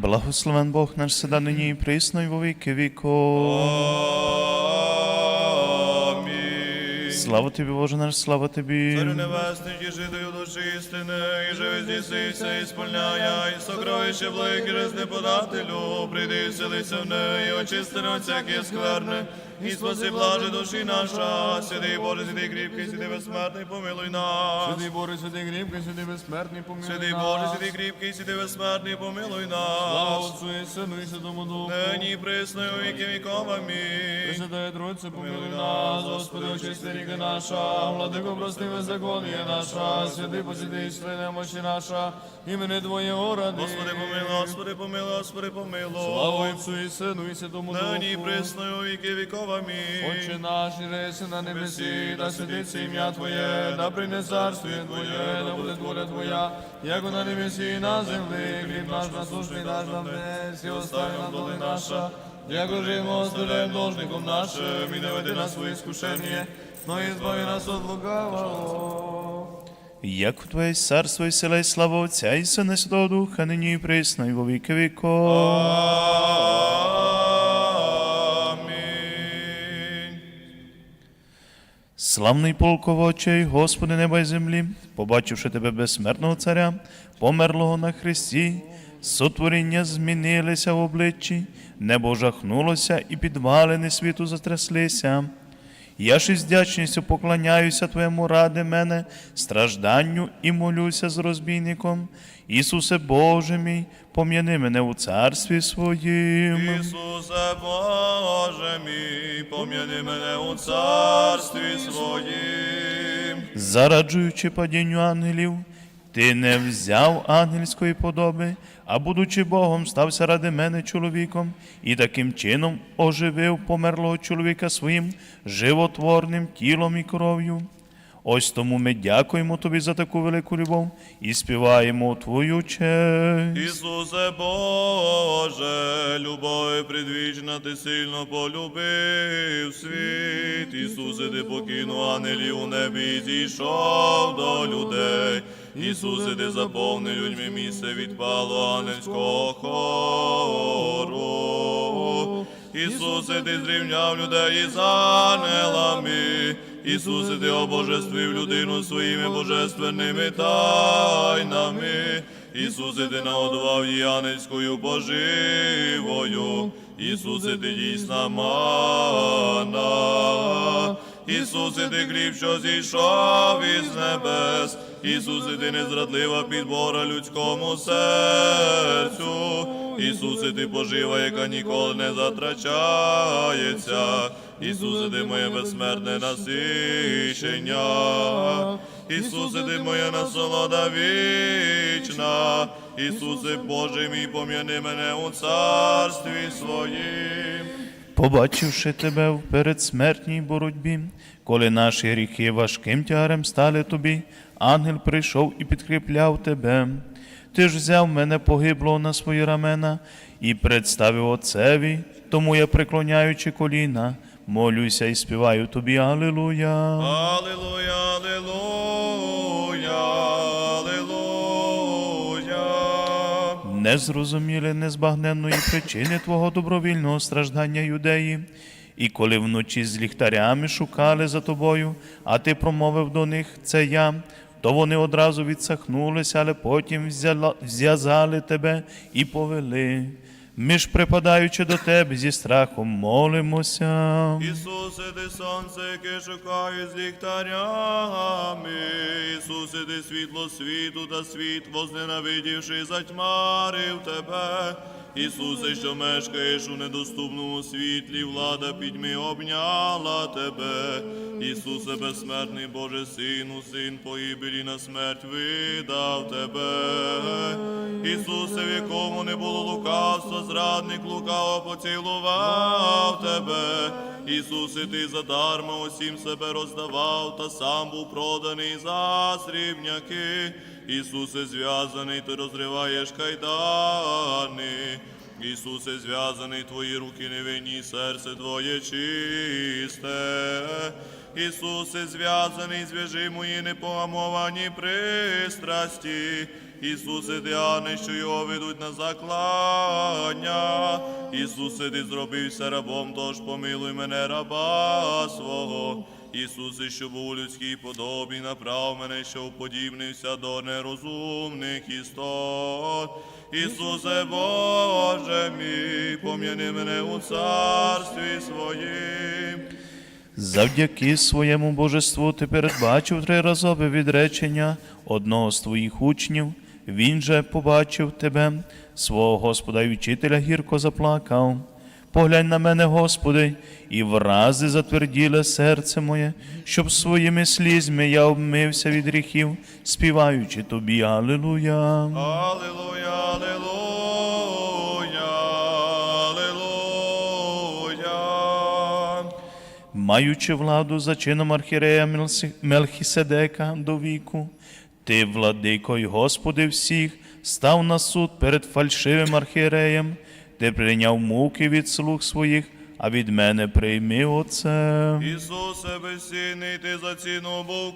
Благословен Бог наш седа нині і присно, і во. Слава тобі, Боже наш, слава тобі. Царю небесний, житою душі істини, і живи здійснися, і сповняя, і сокровище благих і резни подателю, прийди і вселися в неї, очисти на всякі скверни, і спаси блаже душі наша, святий Боже, святий кріпкий, святий безсмертний, помилуй нас. Святий Боже, святий кріпкий, святий безсмертний, помилуй нас. Боже, святий кріпкий, святий безсмертний, помилуй Слава нас. Отцу і Сину і Святому Духу. Нині і присно, і у віки віков, амінь. Пресвятая Тройця, помилуй нас, Господи, очисти наша, владико, прости беззаконня наша, святий посвятий, святий немощі наша, імени Твоє ради. Господи, помилуй, Господи, помилуй, Господи, помилуй. Слава Отцу і Сину і Святому Духу. Нині у віки віков, амінь. Отче наш, і реси на небесі, да святиться ім'я Твоє, да прийде царствіє Твоє, да буде воля Твоя, як на небесі і на землі, хліб наш насушний даш нам днес, і остави нам доли наша, як живемо оставляем должником нашим, і не веди нас в своє искушення, но і збави нас от лукавого. Як у Твоє царство і сила і слава Отця і Сина Святого Духа, нині і присно, і во віки віков. Славний полководчий, Господи неба й землі, побачивши тебе безсмертного царя, померлого на хресті, сотворіння змінилися в обличчі, небо жахнулося і підвалини світу затряслися. Я ж із вдячністю поклоняюся Твоєму ради мене, стражданню і молюся з розбійником. Ісусе Боже мій, пом'яни мене у царстві своїм. Ісусе Боже мій, пом'яни мене у царстві своїм. Зараджуючи падінню ангелів, ти не взяв ангельської подоби, а будучи Богом, стався ради мене чоловіком, і таким чином оживив померлого чоловіка своїм животворним тілом і кров'ю. Ось тому ми дякуємо тобі за таку велику любов і співаємо Твою честь. Ісусе Боже, любові предвічна, ти сильно полюбив світ. Ісусе, ти покинув ангелів у небі і зійшов до людей. Ісусе, ти заповни людьми місце відпало ангельського хору. Ісусе, ти зрівняв людей із ангелами. Ісусе, ти обожествив людину своїми божественними тайнами. Ісусе, ти нагодував її ангельською поживою. Ісусе, ти дійсна мана. Ісусе, ти хліб, що зійшов із небес. Ісусе, ти незрадлива підбора людському серцю. Ісусе, ти пожива, яка ніколи не затрачається. Ісусе, ти моє безсмертне насичення. Ісусе, ти моя насолода вічна. Ісусе, Боже мій, пом'яни мене у царстві своїм. Побачивши тебе в передсмертній боротьбі, коли наші гріхи важким тягарем стали тобі, ангел прийшов і підкріпляв тебе. Ти ж взяв мене погиблого на свої рамена і представив отцеві, тому я, преклоняючи коліна, молюся і співаю тобі Алілуя. Аллилуйя, аллилуйя, Не зрозуміли незбагненної причини Твого добровільного страждання юдеї. І коли вночі з ліхтарями шукали за тобою, а ти промовив до них це я, то вони одразу відсахнулися, але потім взяла- вз'язали тебе і повели. Ми ж, припадаючи до тебе зі страхом, молимося. Ісусе, ти сонце, яке шукає з ліхтарями. Ісусе, ти світло світу та світ, возненавидівши, затьмарив тебе. Ісусе, що мешкаєш у недоступному світлі, влада пітьми обняла тебе. Ісусе, безсмертний Боже Сину, син погибелі на смерть видав тебе. Ісусе, в якому не було лукавства, зрадник лукаво поцілував тебе. Ісусе, ти задарма усім себе роздавав, та сам був проданий за срібняки. Ісусе, зв'язаний, ти розриваєш кайдани. Ісусе, зв'язаний твої руки невинні, серце твоє чисте. Ісусе, зв'язаний, зв'яжи мої непогамовані пристрасті. Ісусе, Діани, що його ведуть на заклання. Ісусе, ти зробився рабом, тож помилуй мене, раба свого. Ісусе, що був у людській подобі, направ мене, що уподібнився до нерозумних істот. Ісусе Боже мій, пом'яни мене у царстві своїм. Завдяки своєму божеству ти передбачив триразове відречення одного з твоїх учнів. Він же побачив тебе, свого Господа і вчителя гірко заплакав. Поглянь на мене, Господи, і врази затверділе серце моє, щоб своїми слізьми я обмився від гріхів, співаючи тобі Алілуя. Аллилуйя, аллилуйя, аллилуйя. маючи владу за чином архірея Мелхіседека до віку, ти, владико й Господи всіх, став на суд перед фальшивим архіреєм, ти прийняв муки від слуг своїх, а від мене прийми оце. Ісусе безцінний, ти за ціну був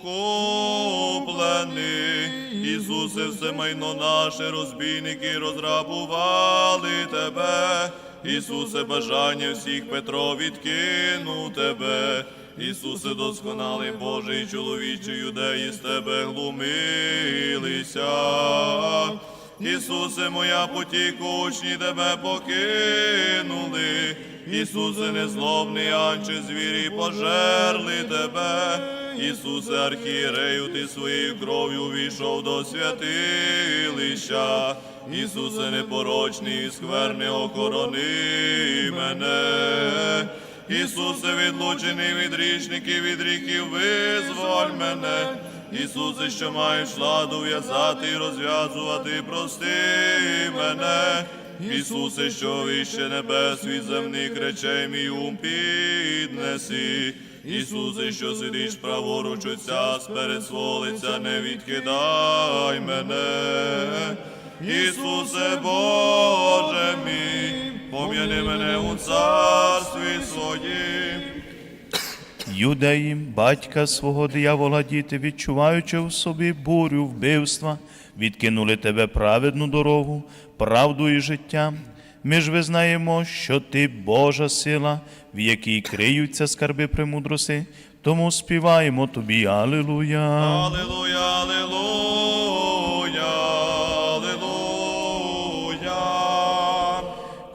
куплений. Ісусе, все майно наше, розбійники розрабували тебе. Ісусе, бажання всіх Петро відкинув тебе. Ісусе, досконалий Божий чоловічий юдеї з тебе глумилися. Ісусе, моя потіку, учні тебе покинули. Ісусе, незлобний анче, звірі пожерли тебе. Ісусе, архієрею, ти своєю кров'ю війшов до святилища. Ісусе, непорочний і охорони мене. Ісусе, відлучений від грішників, від гріхів, визволь мене. Ісусе, що маєш владу в'язати і розв'язувати, прости мене. Ісусе, що вище небес від земних речей мій ум піднеси. Ісусе, що сидиш праворуч Отця, сперед свого не відкидай мене. Ісусе Боже мій, пом'яни мене у царстві своїм. Юдеї, батька свого диявола діти, відчуваючи в собі бурю вбивства, відкинули тебе праведну дорогу, правду і життя. Ми ж визнаємо, що ти Божа сила, в якій криються скарби премудрости, тому співаємо тобі Алілуя. Аллилуйя, аллилуйя,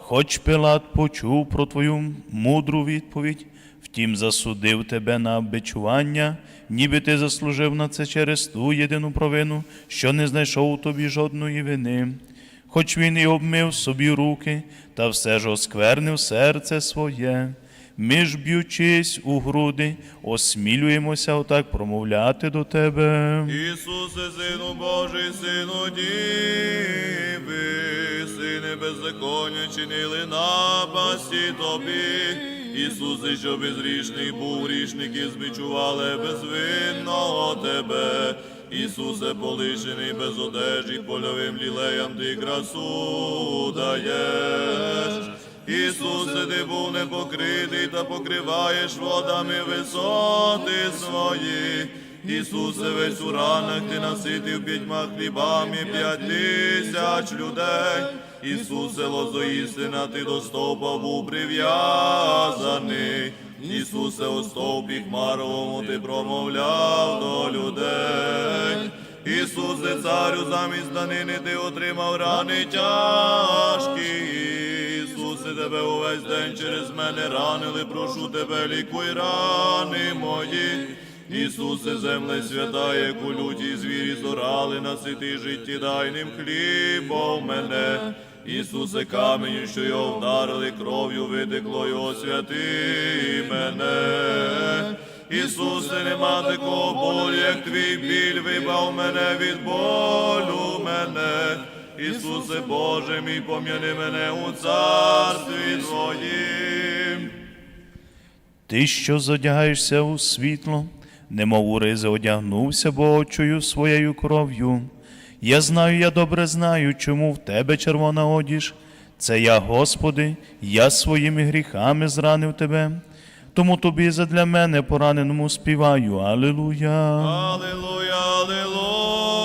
Хоч Пилат почув про твою мудру відповідь, втім засудив тебе на обичування, ніби ти заслужив на це через ту єдину провину, що не знайшов у тобі жодної вини. Хоч він і обмив собі руки, та все ж осквернив серце своє. Ми ж, б'ючись у груди, осмілюємося отак промовляти до тебе. Ісусе, Сину Божий, Сину Діви, сини беззаконня чинили напасті тобі. Ісусе, що безгрішний був, грішники збичували безвинного тебе. Ісусе, полишений без одежі, польовим лілеям ти красу даєш. Ісусе, ти був непокритий та покриваєш водами висоти свої. Ісусе, весь у ранах ти наситив п'ятьма хлібами п'ять тисяч людей. Ісусе, лозоїстина, ти до стовпа був прив'язаний. Ісусе, у стовпі хмаровому ти промовляв до людей. Ісусе, царю, замість данини ти отримав рани тяжкі. Ісусе, тебе увесь день через мене ранили, прошу тебе, лікуй рани мої. Ісусе, земле свята, яку люті звірі зорали, насити життєдайним хлібом мене. Ісусе, каменю, що його вдарили, кров'ю витекло, його святи мене. Ісусе, нема такого болю, як твій біль, вибав мене від болю мене. Ісусе Боже мій, пом'яни мене у царстві Твоїм. Ти, що зодягаєшся у світло, немов у ризи одягнувся, бо очою своєю кров'ю. Я знаю, я добре знаю, чому в тебе червона одіж. Це я, Господи, я своїми гріхами зранив тебе. Тому тобі задля мене пораненому співаю. Алілуя. Аллилуйя, аллилуйя,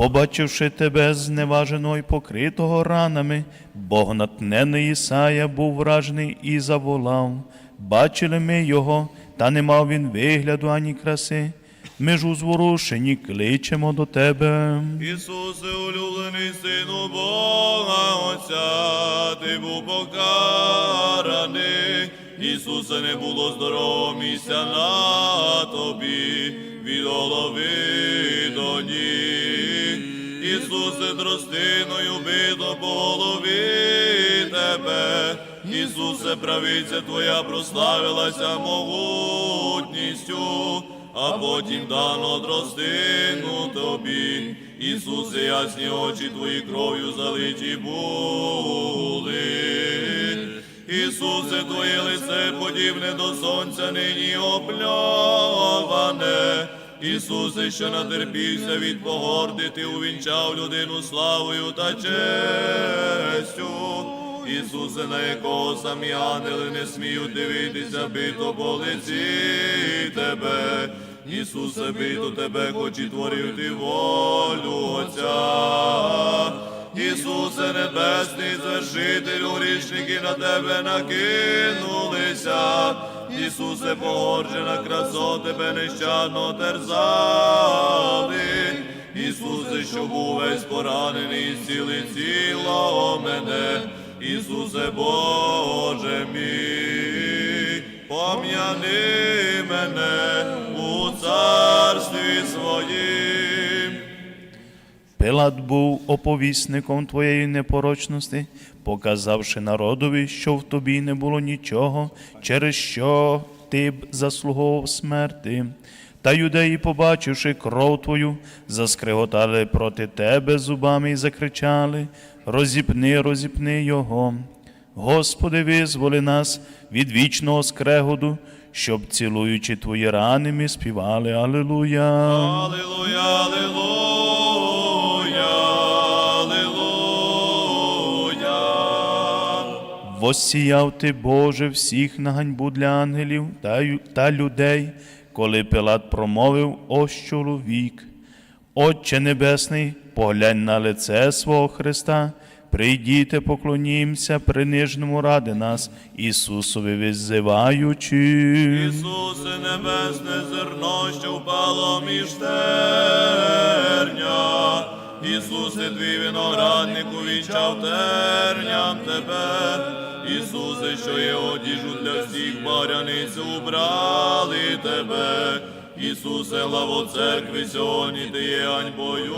Побачивши тебе зневаженого й покритого ранами, Бог натнений Ісая був вражений і заволав. Бачили ми його, та не мав він вигляду ані краси. Ми ж у зворушенні кличемо до тебе. Ісусе, улюблений сину Бога Отця, ти був покараний. Ісусе, не було здорового на тобі, від голови до ніг. Ісусе, тростиною бито голові тебе. Ісусе, правиця Твоя прославилася могутністю а потім дано тростину тобі. Ісусе, ясні очі твої кров'ю залиті були. Ісусе, твоє лице подібне до сонця нині обльоване. Ісусе, що натерпівся від погорди, ти увінчав людину славою та честю. Ісусе, на якого самі ангели не сміють дивитися, бито по лиці тебе. Ісусе, бито тебе, хоч і творив ти волю Отця. Ісусе Небесний, звершителю, грішники на тебе накинулися. Ісусе, погоджена красо тебе нещадно терзали. Ісусе, що був весь поранений, сіли ціло мене. Ісусе Боже мій, пом'яни мене у царстві своїм. Пилат був оповісником твоєї непорочності, показавши народові, що в тобі не було нічого, через що ти б заслуговував смерти. Та юдеї, побачивши кров твою, заскриготали проти тебе зубами і закричали: Розіпни, розіпни його. Господи, визволи нас від вічного скрегоду, щоб, цілуючи твої рани, ми співали Алілуя. Аллилуйя, аллилуйя, Воссіяв ти, Боже, всіх на ганьбу для ангелів та, людей, коли Пилат промовив ось чоловік. Отче Небесний, поглянь на лице свого Христа, прийдіте, поклонімся принижному ради нас, Ісусові визиваючи. Ісусе небесне зерно, що впало між терня. Ісусе, твій виноградник увінчав терням тебе. Ісусе, що є одіжу для всіх баряниць, убрали тебе. Ісусе, лаво церкви сьогодні ти є ганьбою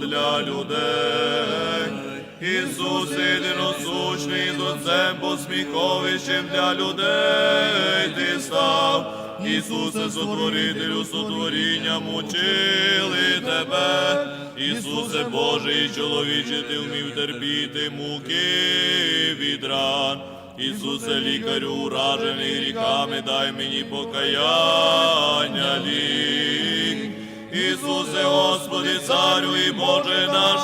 для людей. Ісусе, єдиносущний з Отцем посміховищем для людей ти став. Ісусе, сотворителю, сотворіння мучили тебе. Ісусе, Божий чоловіче, ти вмів терпіти муки від ран. Ісусе, лікарю, уражений гріхами, дай мені покаяння лік. Ісусе, Господи, Царю і Боже наш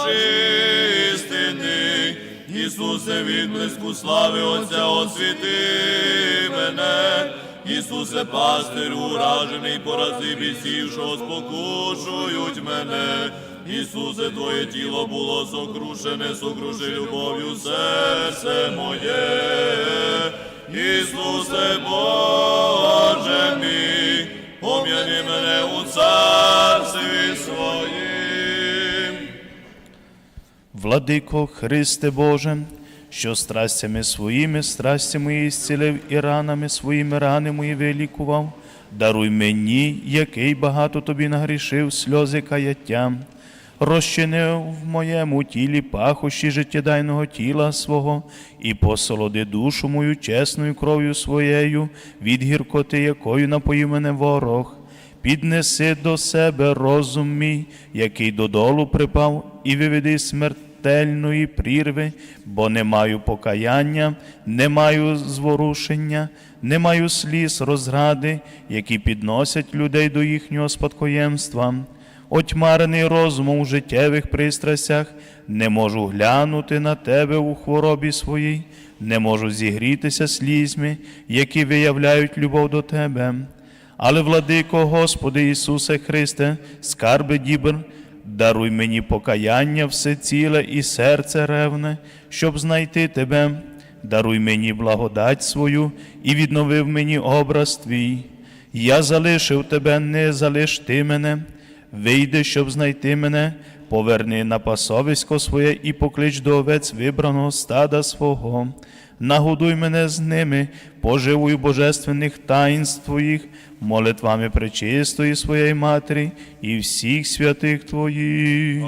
істини, Ісусе, відблиску слави Отця, освіти мене, Ісусе, пастирю, уражений, порази бісів, що спокушують мене. Ісусе, Твоє тіло було сокрушене, сокруши любов'ю серце моє. Ісусе, Боже мій, пом'яни мене у царстві своїм. Владико Христе Боже, що страстями своїми, страсті мої зцілив і ранами своїми рани мої вилікував, даруй мені, який багато тобі нагрішив сльози каяття, розчинив в моєму тілі пахощі життєдайного тіла свого, і посолоди душу мою чесною кров'ю своєю, від гіркоти, якою напоїв мене ворог. Піднеси до себе розум мій, який додолу припав, і виведи смертельної прірви, бо не маю покаяння, не маю зворушення, не маю сліз розради, які підносять людей до їхнього спадкоємства. Отьмарений розумом у життєвих пристрастях, не можу глянути на тебе у хворобі своїй, не можу зігрітися слізьми, які виявляють любов до тебе. Але, владико, Господи Ісусе Христе, скарби дібр, Даруй мені покаяння все ціле і серце ревне, щоб знайти тебе. Даруй мені благодать свою і відновив мені образ твій. Я залишив тебе, не залиш ти мене. Вийди, щоб знайти мене, поверни на пасовисько своє і поклич до овець вибраного стада свого. Нагодуй мене з ними, поживуй божественних таїнств твоїх, молитвами пречистої своєї матері і всіх святих твоїх.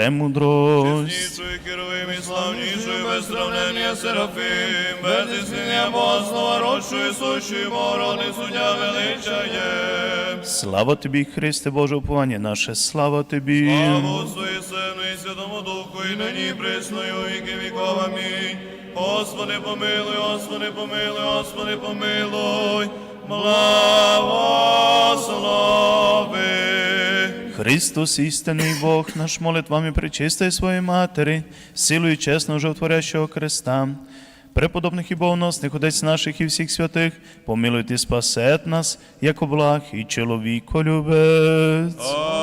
Премудрость. Чеснішою керовим і славнішою, без сравнення Серафим, без існення Бога слова рощою, сущою морони, суддя величає. Слава тобі, Христе Боже, уповання наше, слава тобі. Слава Отцу і Сину і Святому Духу, і нині присною, і віки віков. Амінь. Господи, помилуй, Господи, помилуй, Господи, помилуй. Благослови. Христос, істинний Бог, наш молитвами причистої своєї Матері, силою чесного животворящого креста, преподобних і богоносних отець наших і всіх святих, помилуйте, спасет нас, як благ і чоловіколюбець.